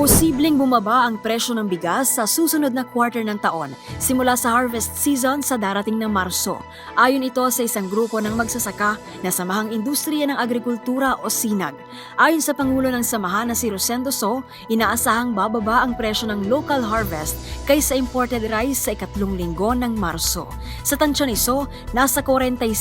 Posibleng bumaba ang presyo ng bigas sa susunod na quarter ng taon simula sa harvest season sa darating na Marso. Ayon ito sa isang grupo ng magsasaka na Samahang Industriya ng Agrikultura o SINAG. Ayon sa Pangulo ng Samahan na si Rosendo So, inaasahang bababa ang presyo ng local harvest kaysa imported rice sa ikatlong linggo ng Marso. Sa tansya ni So, nasa 45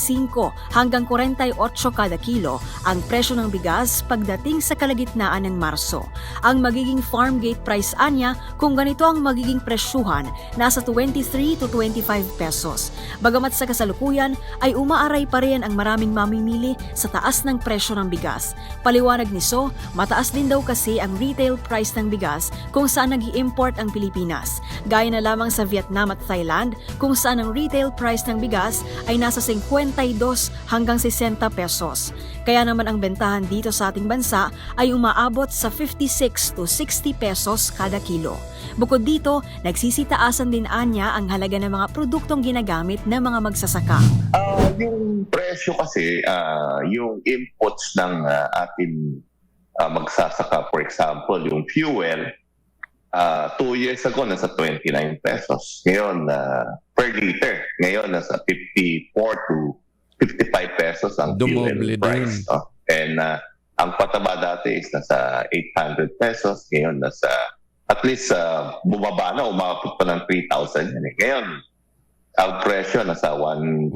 hanggang 48 kada kilo ang presyo ng bigas pagdating sa kalagitnaan ng Marso. Ang magiging farm gate price anya kung ganito ang magiging presyuhan nasa 23 to 25 pesos. Bagamat sa kasalukuyan ay umaaray pa rin ang maraming mamimili sa taas ng presyo ng bigas. Paliwanag ni So, mataas din daw kasi ang retail price ng bigas kung saan nag import ang Pilipinas. Gaya na lamang sa Vietnam at Thailand kung saan ang retail price ng bigas ay nasa 52 hanggang 60 pesos. Kaya naman ang bentahan dito sa ating bansa ay umaabot sa 56 to 60 pesos kada kilo. Bukod dito, nagsisitaasan din anya ang halaga ng mga produktong ginagamit ng mga magsasaka. Ah, yung presyo kasi, ah, yung inputs ng ah, ating ah, magsasaka, for example, yung fuel, ah, two years ago, nasa 29 pesos. Ngayon, ah, per liter. Ngayon, nasa 54 to 55 pesos ang fuel price. din. No? And ah, ang pataba dati is nasa 800 pesos. Ngayon, nasa at least ah, bumaba na, umabot pa ng 3,000 yan. Eh. Ngayon, ang presyo nasa 1,600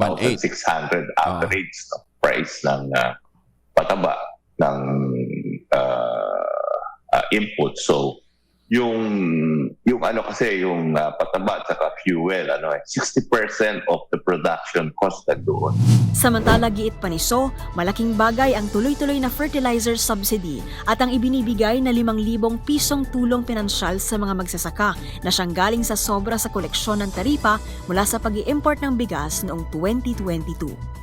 average no, price ng ah, pataba ng ah, ah, input. So, yung yung ano kasi yung ah, pataba at saka fuel ano eh 60% of the production cost na doon. Samantala giit pa ni So, malaking bagay ang tuloy-tuloy na fertilizer subsidy at ang ibinibigay na 5,000 pisong tulong pinansyal sa mga magsasaka na siyang galing sa sobra sa koleksyon ng taripa mula sa pag import ng bigas noong 2022.